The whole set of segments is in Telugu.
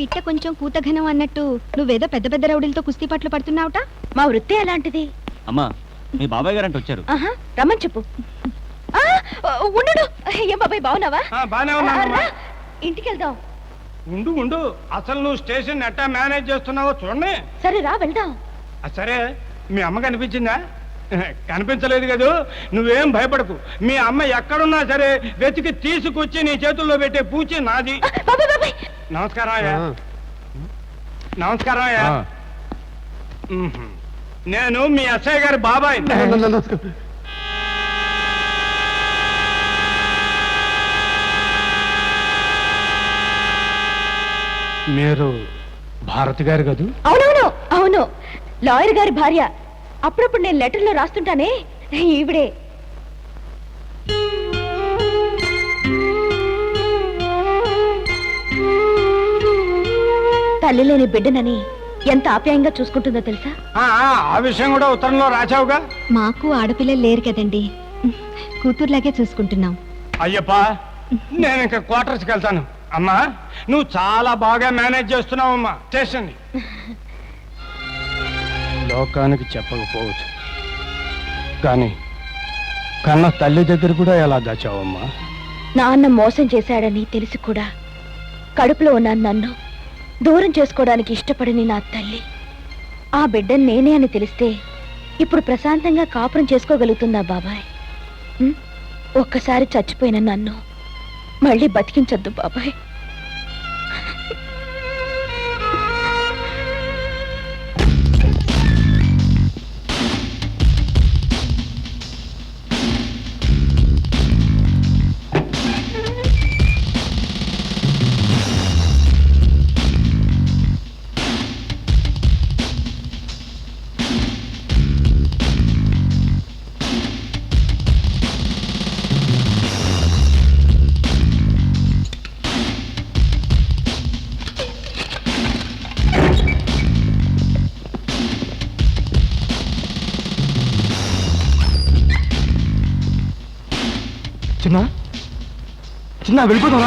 పిట్ట కొంచెం కూతఘనం అన్నట్టు నువ్వేదో పెద్ద పెద్ద రౌడీలతో కుస్తీ పట్లు పడుతున్నావుట? మా వృత్తి అలాంటిది. అమ్మా మీ బాబాయ్ గారు అంటే వచ్చారు. ఆహా రమ్మని చెప్పు. ఆ, ఉండు ఏం బాబాయ్ బాగున్నావా? ఆ, బానే. రా, ఇంటికి వెళ్దాం ఉండు ఉండు. అసలు నువ్వు స్టేషన్ ఎట్టా మేనేజ్ చేస్తున్నావో చూడండి. సరే రా వెళ్దాం. ఆ, సరే. మీ అమ్మ కనిపించిందా? కనిపించలేదు కదూ. నువ్వేం భయపడకు. మీ అమ్మ ఎక్కడున్నా సరే వెతికి తీసుకొచ్చి నీ చేతుల్లో పెట్టే పూచి నాది. బాబాయ్ బాబాయ్. నమస్కారం అయ్యా నమస్కారం అయ్యా. నేను మీ అచ్చయ్య గారి బాబాయ్. మీరు భారతి గారు కదూ? అవునవును అవును. లాయర్ గారి భార్య. అప్పుడప్పుడు నేను లెటర్లో రాస్తుంటానే. ఈవిడే. తల్లి లేని బిడ్డనని ఎంత ఆప్యాయంగా చూసుకుంటుందో తెలుసా? ఆ, విషయం కూడా ఉత్తరంలో రాచావుగా మాకు ఆడపిల్లలు లేరు కదండి. కూతుర్లాగే చూసుకుంటున్నాం. అయ్యప్ప నేను ఇంకా క్వార్టర్స్కి వెళ్తాను. అమ్మా నువ్వు చాలా బాగా మేనేజ్ చేస్తున్నావమ్మా. స్టేషన్ లోకానికి చెప్పకపోవచ్చు. కానీ కన్న తల్లి దగ్గర కూడా ఎలా దాచావమ్మా? నాన్న మోసం చేశాడని తెలిసి కూడా. కడుపులో ఉన్న నన్ను దూరం చేసుకోవడానికి ఇష్టపడని నా తల్లి. ఆ బిడ్డ నేనే అని తెలిస్తే ఇప్పుడు ప్రశాంతంగా కాపురం చేసుకోగలుగుతుందా బాబాయ్. ఒక్కసారి చచ్చిపోయిన నన్ను మళ్ళీ బతికించొద్దు బాబాయ్. చిన్న చిన్న వెళ్ళిపోతాం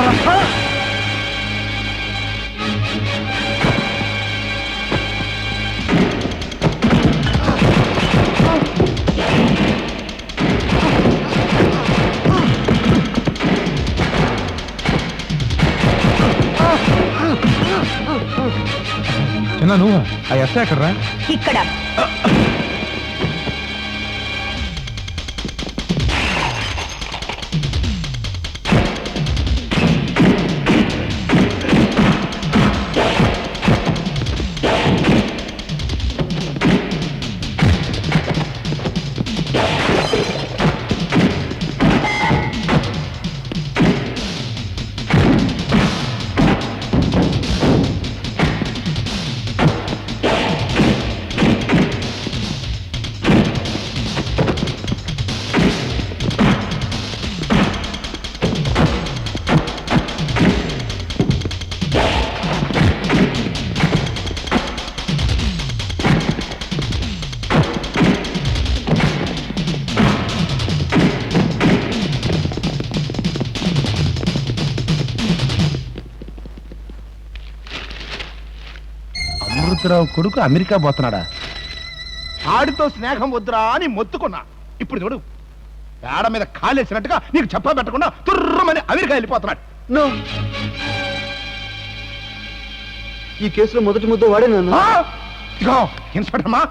చిన్న నువ్వు ఆ ఎస్ఐ ఎక్కడరా? ఇక్కడ. అమృతరావు కొడుకు అమెరికా పోతున్నాడా? ఆడితో స్నేహం వద్దురా అని మొత్తుకున్నా. ఇప్పుడు చూడు పేడ మీద కాలేసినట్టుగా నీకు చెప్ప పెట్టకుండా తుర్రమని అమెరికా వెళ్ళిపోతున్నాడు. నో. ఈ కేసులో మొదటి ముద్ద వాడే నాన్న. ఆ! ఇదిగో ఇన్స్పెక్టర్ అమ్మా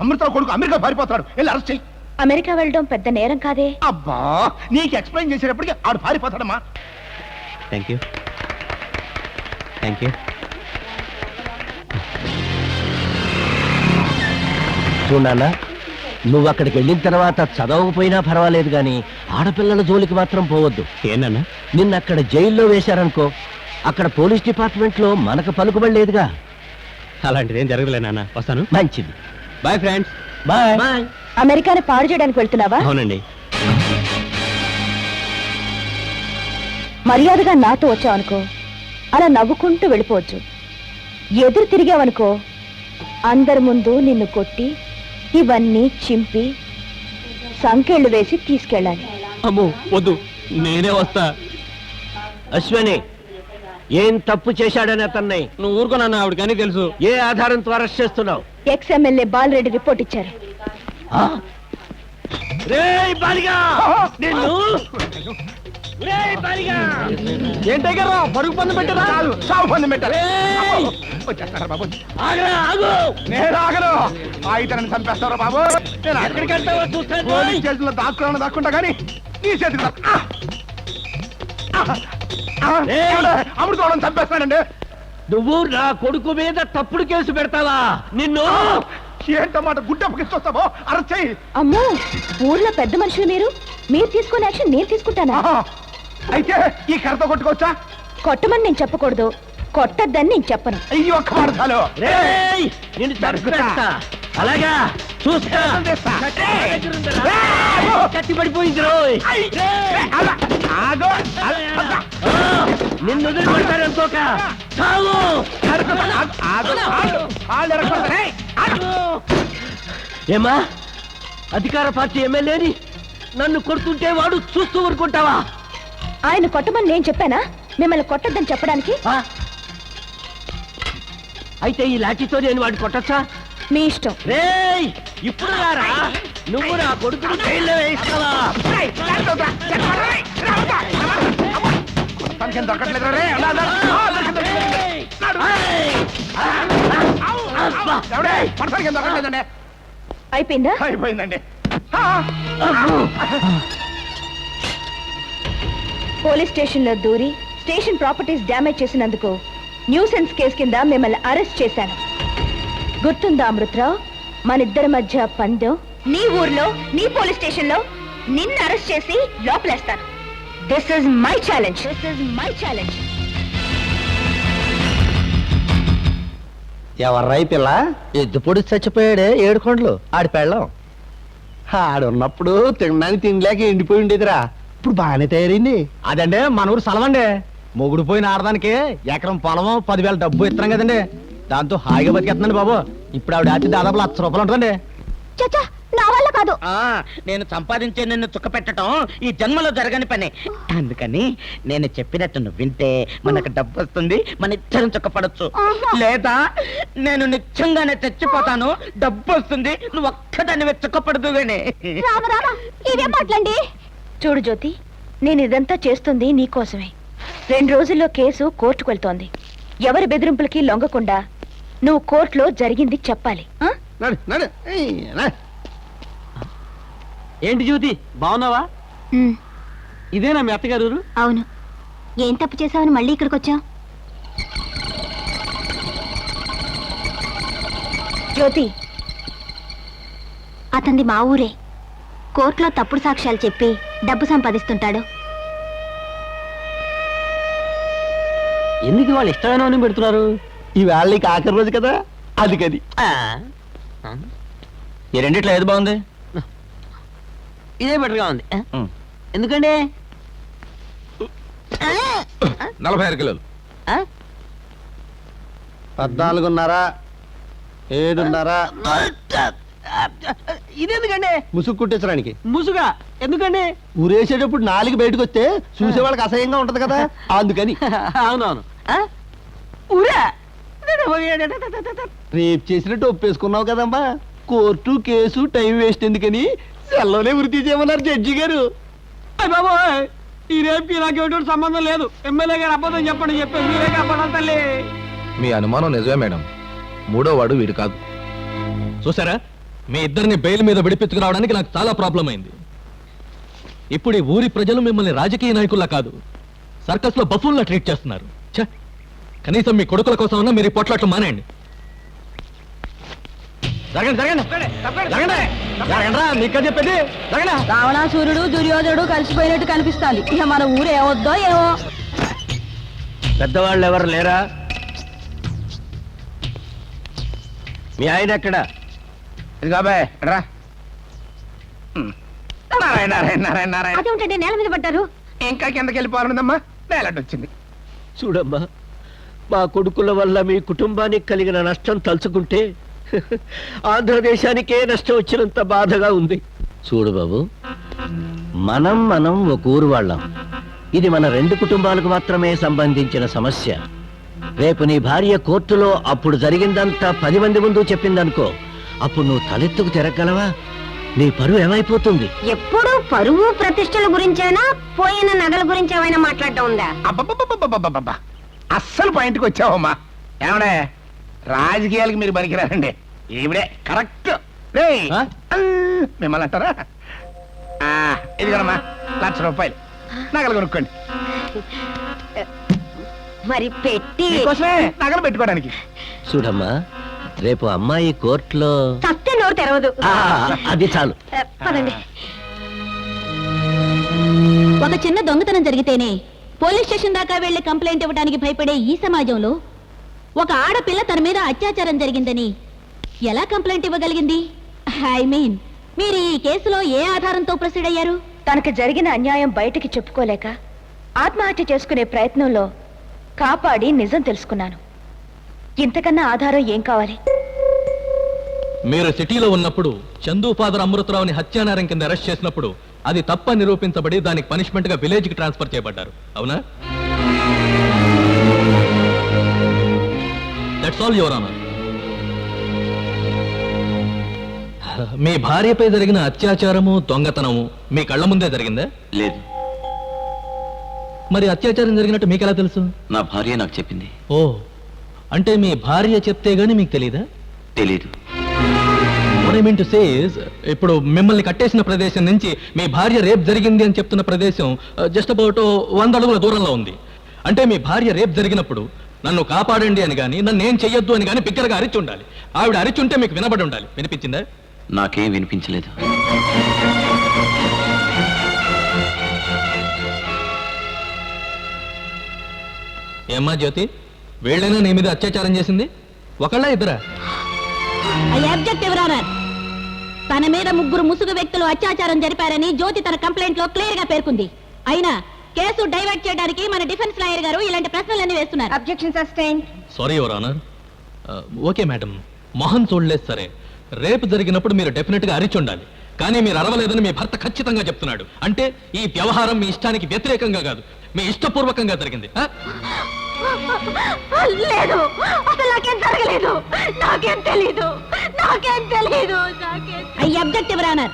అమృతరావు కొడుకు అమెరికా పారిపోతున్నాడు. వెళ్ళి అరెస్ట్ చెయ్యి. అమెరికా వెళ్ళడం పెద్ద నేరం కాదే? అబ్బా నీకు ఎక్స్ప్లెయిన్ చేసేటప్పటికి ఆడు పారిపోతాడమ్మా. థ్యాంక్ యూ థ్యాంక్ యూ చూడన్నా నువ్వు అక్కడికి వెళ్ళిన తర్వాత చదవకపోయినా పర్వాలేదు కానీ ఆడపిల్లల జోలికి మాత్రం పోవద్దు. ఏంటన్నా నిన్న? అక్కడ జైల్లో వేశారనుకో అక్కడ పోలీస్ డిపార్ట్మెంట్లో మనకు పలుకుబడలేదుగా అలాంటిది ఏం జరగలే నాన్న. వస్తాను. మంచిది. Bye friends. బాయ్. బాయ్. అమెరికాని పాడు చేయడానికి వెళ్తున్నావా? అవునండి. మర్యాదగా నాతో వచ్చావనుకో అలా నవ్వుకుంటూ వెళ్ళిపోవచ్చు. ఎదురు తిరిగావనుకో అందరి ముందు నిన్ను కొట్టి ఇవన్నీ చింపి సంకెళ్ళు వేసి తీసుకెళ్ళాలి. అమ్మో వద్దు. నేనే వస్తా. అశ్వని ఏం తప్పు చేశాడని అతన్ని? నువ్వు ఊరుకోనన్నా ఆవిడ కానీ తెలుసు. ఏ ఆధారంతో అరెస్ట్ చేస్తున్నావు? ఎక్స్ ఎమ్మెల్యే బాలరెడ్డి రిపోర్ట్ ఇచ్చారు. రేయ్ బాలిగా! నిన్ను రేయ్ బాలిగా ఏంటయ్యారా పరుగు పందు పెట్టరా? చాలు. చావు పందెం పెట్టాలి! వచ్చేస్తారా బాబు? ఆగరా ఆగు. నేను ఆగను. ఆ ఇతరుని చంపేస్తారా బాబు? నేను అక్కడికి ఎక్కడికి వెళ్తావో చూస్తాను. పోలీస్ దాక్కుంటా కానీ నీ! ఏమండే? అమృతవాళ్ళని చంపేస్తానండి నువ్వు నా కొడుకు మీద తప్పుడు కేసు పెడతావా? నిన్ను. ఏంటన్నమాట గుడ్డప్పకిస్తొస్తావో అరెస్ట్ చెయ్యి. అమ్మో ఊర్లో పెద్ద మనుషులు మీరు? మీరు తీసుకునే యాక్షన్ నేను తీసుకుంటానా. అయితే ఈ కర్రతో కొట్టుకోవచ్చా కొట్టమని నేను చెప్పకూడదు కొట్టద్దని నేను చెప్పను అయ్యి ఒక్క మాట చాలు రేయ్ నిన్ను చంపేస్తా అలాగా చూస్తా చేస్తా. కత్తి నా దగ్గర ఉందిరా. కత్తి పడిపోయింది రోయ్ రేయ్! అలా. ఆగు. అలా. ఆ, నిన్ను వదిలిపెడతాను అనుకోక చావు కర్రతో ఆగు. ఆగు. ఆగు. కాళ్ళు ఎరగకూడదు. రేయ్. ఆగు. ఏమా అధికార పార్టీ ఎమ్మెల్యేని నన్ను కొడుతుంటే వాడు చూస్తూ ఊరుకుంటావా ఆయన కొట్టమని నేను చెప్పానా మిమ్మల్ని కొట్టద్దని చెప్పడానికి ఆ? అయితే ఈ లాఠీతో నేను వాడిని కొట్టచ్చా మీ ఇష్టం రేయ్ ఇప్పుడు రారా నువ్వు నా కొడుకుని జైల్లో వేయిస్తావా. తనకేం రే. అలా, అలా. ఆ, దొరికింది, దొరికింది. ఏయ్! ఎవడే? దొరకట్లేదండి అయిపోయిందా అయిపోయిందండి ఆ. పోలీస్ స్టేషన్లో దూరి స్టేషన్ ప్రాపర్టీస్ డ్యామేజ్ చేసినందుకు న్యూసెన్స్ కేసు కింద మిమ్మల్ని అరెస్ట్ చేశాను. గుర్తుందా అమృతరావు? మనిద్దరి మధ్య పందెం? నీ ఊర్లో నీ పోలీస్ స్టేషన్లో నిన్ను అరెస్ట్ చేసి లోపలేస్తాను. This is my challenge this is my challenge ఎవర్రాయి పిల్ల? ఎద్దు పొడి చచ్చిపోయాడే ఏడుకొండలు. ఆడి పెళ్ళం. ఆడున్నప్పుడు తినడానికి తినలేక ఎండిపోయి ఉండేదిరా. ఇప్పుడు బాగానే తయారైంది. అదండి మన ఊరు సలవండి. మొగుడు పోయిన ఆడదానికి ఎకరం పొలం పదివేల డబ్బు ఇస్తున్నాం కదండి. దాంతో హాయిగా బతికేస్తుందండి బాబు. ఇప్పుడు ఆవిడ ఆచి దాదాపు లక్ష రూపాయలు ఉంటుందండి. చచ్చా నా వల్ల కాదు. ఆ నేను సంపాదించే నిన్ను చుక్క పెట్టడం ఈ జన్మలో జరగని పని. అందుకని నేను చెప్పినట్టు నువ్వు వింటే మనకు డబ్బు వస్తుంది మన ఇద్దరం చుక్కపడచ్చు. లేదా నేను నిత్యంగానే తెచ్చిపోతాను డబ్బు వస్తుంది నువ్వు ఒక్కదాన్ని చుక్కపడదు గాని ఇదే మాట్లాడి. చూడు జ్యోతి నేను ఇదంతా చేస్తుంది నీకోసమే రెండు రోజుల్లో కేసు కోర్టుకు వెళ్తోంది ఎవరి బెదిరింపులకి లొంగకుండా నువ్వు కోర్టులో జరిగింది చెప్పాలి ఆ? నడు, నడు. ఏయ్, నడు. ఏంటి జ్యోతి బాగున్నావా ఉమ్, ఇదేనా మీ అత్తగారు ఊరు? అవును ఏం తప్పు చేసావని మళ్ళీ ఇక్కడికి వచ్చా జ్యోతి అతనిది మా ఊరే కోర్టులో తప్పుడు సాక్ష్యాలు చెప్పి డబ్బు సంపాదిస్తుంటాడు. ఎందుకు వాళ్ళు ఇష్టమైన పెడుతున్నారు? ఈవేళ నీకు ఆఖరి రోజు కదా? అది కది ఈ రెండిట్లో ఏది బాగుంది? ఇదే బెటర్గా ఉంది. ఎందుకండి? నలభై ఆరు కిలోలు. పద్నాలుగున్నర ఏడున్నర. ఇదెందుకండి? ముసుగు కుట్టించడానికి ముసుగా? ఎందుకండి? ఊరేసేటప్పుడు నాలుగు బయటకు వస్తే చూసే వాళ్ళకి అసహ్యంగా ఉంటది కదా? అందుకని. అవునవును. ఆ? ఊరా? రేపు చేసినట్టు ఒప్పేసుకున్నావు కదమ్మా. కోర్టు కేసు టైం వేస్ట్ ఎందుకని సెల్లోనే వృత్తి చేయమన్నారు జడ్జి గారు. ఈ రేపుకి నాకు ఎటువంటి సంబంధం లేదు. ఎమ్మెల్యే గారు అబద్ధం చెప్పండి చెప్పి మీరే కాపాడాలి తల్లి. మీ అనుమానం నిజమే మేడం. మూడో వాడు వీడు కాదు. చూసారా? మీ ఇద్దరిని బెయిల్ మీద విడిపించుకురావడానికి నాకు చాలా ప్రాబ్లం అయింది. ఇప్పుడు ఈ ఊరి ప్రజలు మిమ్మల్ని రాజకీయ నాయకుల్లా కాదు సర్కస్లో బఫూన్లా ట్రీట్ చేస్తున్నారు. ఛ! కనీసం మీ కొడుకుల కోసమన్నా మీరు ఈ పొట్లాట్లు మానేయండి. జరగండి జరగండి జరగండి జరగండి మీకు చెప్పేది? జరగండి? రావణాసూరుడు దుర్యోధనుడు కలిసిపోయినట్టు కనిపిస్తాంది. ఇక మన ఊరు ఏమో. పెద్దవాళ్ళు ఎవరు లేరా? మీ ఆయన ఎక్కడ? ఇది బాబాయ్ రా. ఉమ్. నారాయణ నారాయణ నారాయణ నారాయణ. అదేమిటండి నేల మీద పడ్డారు? ఇంకా కిందకి చూడమ్మా మా కొడుకుల వల్ల మీ కుటుంబానికి కలిగిన నష్టం తలుచుకుంటే ఆంధ్రదేశానికే నష్టం వచ్చినంత బాధగా ఉంది. చూడు బాబు మనం మనం ఒక ఊరు వాళ్ళం. ఇది మన రెండు కుటుంబాలకు మాత్రమే సంబంధించిన సమస్య. రేపు నీ భార్య కోర్టులో అప్పుడు జరిగిందంతా పది మంది ముందు చెప్పిందనుకో అప్పుడు నువ్వు తలెత్తుకు తిరగలవా నీ పరువు ఏమైపోతుంది? ఎప్పుడు పరువు ప్రతిష్టల గురించేనా పోయిన నగల గురించి ఏమైనా మాట్లాడటం ఉందా? అబ్బబ్బబ్బబ్బబ్బబ్బబ్బ. అస్సలు పాయింట్కి వచ్చావమ్మా. ఏమడే? రాజకీయాలకి మీరు పనికిరారండి. ఈవిడే కరెక్ట్? ఆ, మిమ్మల్ని అంటారా? ఆ, ఇదిగోనమ్మా లక్ష రూపాయలు. నగలు కొనుక్కోండి. మరి పెట్టి మీకోసమే నగలు పెట్టుకోవడానికి. చూడమ్మా రేపు అమ్మాయి కోర్టులో చస్తే నోరు తెరవదు. ఆ, అది చాలు. పదండి. ఒక చిన్న దొంగతనం జరిగితేనే పోలీస్ స్టేషన్ దాకా వెళ్ళి కంప్లైంట్ ఇవ్వడానికి భయపడే ఈ సమాజంలో ఒక ఆడపిల్ల తన మీద అత్యాచారం జరిగిందని ఎలా కంప్లైంట్ ఇవ్వగలిగింది? ఐ మీన్ మీరు ఈ కేసులో ఏ ఆధారంతో ప్రొసీడ్ అయ్యారు? తనకు జరిగిన అన్యాయం బయటికి చెప్పుకోలేక ఆత్మహత్య చేసుకునే ప్రయత్నంలో కాపాడి నిజం తెలుసుకున్నాను. ఇంతకన్నా ఆధారం ఏం కావాలి? మీరు సిటీలో ఉన్నప్పుడు చందు ఫాదర్ అమృతరావుని హత్యానేరం కింద అరెస్ట్ చేసినప్పుడు అది తప్ప నిరూపించబడి దానికి పనిష్మెంట్గా విలేజ్కి ట్రాన్స్ఫర్ చేయబడ్డారు. అవునా? దట్స్ ఆల్ యువర్ ఆనర్ మీ భార్యపై జరిగిన అత్యాచారము దొంగతనము మీ కళ్ళ ముందే జరిగిందా? లేదు. మరి అత్యాచారం జరిగినట్టు మీకెలా తెలుసు? నా భార్య నాకు చెప్పింది. ఓ అంటే మీ భార్య చెప్తే గానీ మీకు తెలీదా? తెలీదు. ఇప్పుడు మిమ్మల్ని కట్టేసిన ప్రదేశం నుంచి మీ భార్య రేప్ జరిగింది అని చెప్తున్న ప్రదేశం జస్ట్ అబౌట్ వంద అడుగుల దూరంలో ఉంది. అంటే మీ భార్య రేప్ జరిగినప్పుడు నన్ను కాపాడండి అని కానీ నన్ను ఏం చెయ్యొద్దు అని కానీ బిగ్గరగా అరిచి ఉండాలి. ఆవిడ అరిచుంటే మీకు వినబడి ఉండాలి. వినిపించిందా? నాకేం వినిపించలేదు. ఏమ్మా జ్యోతి? వీళ్ళైనా నీ మీద అత్యాచారం చేసింది? ఒకళ్ళ ఇద్దరా? ఐ అబ్జెక్ట్ తన మీద ముగ్గురు ముసుగు వ్యక్తులు అత్యాచారం జరిపారని జ్యోతి తన కంప్లైంట్లో క్లియర్గా పేర్కొంది. అయినా కేసు డైవర్ట్ చేయడానికి మన డిఫెన్స్ లాయర్ గారు ఇలాంటి ప్రశ్నలన్నీ వేస్తున్నారు. Objection sustain sorry your honour okay madam మొహం చూడలేదు సరే. రేపు జరిగినప్పుడు మీరు డెఫినెట్గా అరిచి ఉండాలి. కానీ మీరు అరవలేదని మీ భర్త ఖచ్చితంగా చెప్తున్నాడు. అంటే ఈ వ్యవహారం మీ ఇష్టానికి వ్యతిరేకంగా కాదు. మీ ఇష్టపూర్వకంగా జరిగింది? లేదు. అసలు నాకేం జరగలేదు. నాకేం తెలీదు. నాకేం తెలీదు. ఐ అబ్జెక్ట్ ఎవరానర్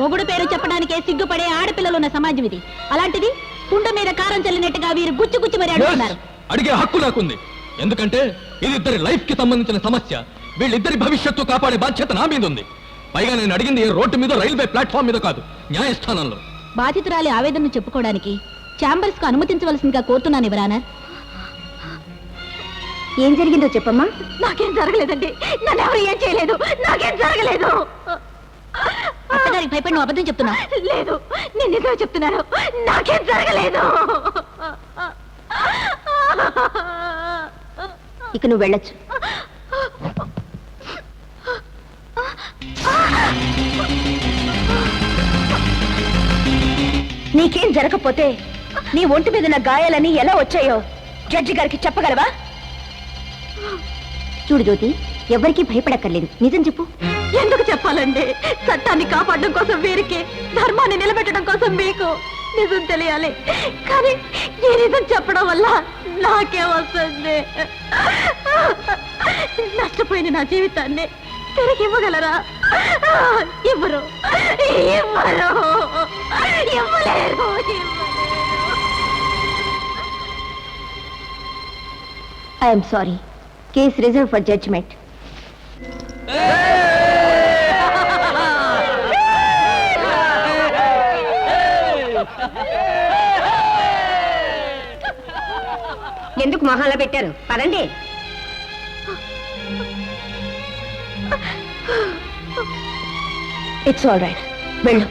మొగుడు పేరు చెప్పడానికే సిగ్గుపడే ఆడపిల్లలు ఉన్న సమాజం ఇది. అలాంటిది కుండ మీద కారం చల్లినట్టుగా వీరు గుచ్చి గుచ్చి మరి అడుగుతున్నారు! అడిగే హక్కు నాకుంది. ఎందుకంటే ఇది ఇద్దరి లైఫ్కి సంబంధించిన సమస్య. వీళ్ళిద్దరి భవిష్యత్తు కాపాడే బాధ్యత నా మీద ఉంది పైగా నేను అడిగింది ఏ రోడ్డు మీద రైల్వే ప్లాట్ఫామ్ మీద కాదు న్యాయస్థానంలో. బాధితురాలి ఆవేదనను చెప్పుకోవడానికి ఛాంబర్స్కు అనుమతించవలసిందిగా కోరుతున్నాను ఎవరానర్ ఏం జరిగిందో చెప్పమ్మా. నాకేం జరగలేదండి. నన్ను ఎవరు ఏం చేయలేదు. నాకేం జరగలేదు. అత్తగారికి భయపడి నువ్వు అబద్ధం చెప్తున్నా లేదు నేను నిజమే చెప్తున్నాను. నాకేం జరగలేదు. ఇక నువ్వు వెళ్ళొచ్చు. నీకేం జరగకపోతే నీ ఒంటి మీద ఉన్న గాయాలని ఎలా వచ్చాయో జడ్జి గారికి చెప్పగలవా? చూడు జ్యోతి ఎవరికీ భయపడక్కర్లేదు. నిజం చెప్పు. ఎందుకు చెప్పాలండి? చట్టాన్ని కాపాడడం కోసం వీరికి ధర్మాన్ని నిలబెట్టడం కోసం మీకు నిజం తెలియాలి. కానీ ఈ నిజం చెప్పడం వల్ల నాకే వస్తుంది. నష్టపోయిన నా జీవితాన్ని తిరిగి ఇవ్వగలరా? ఇవ్వరు. ఇవ్వరు. ఇవ్వలేరు. I'm sorry case reserve for judgement ఎందుకు మొహాల్లో పెట్టారు? పదండి. ఇట్స్ ఆల్ రైట్ వెళ్ళు.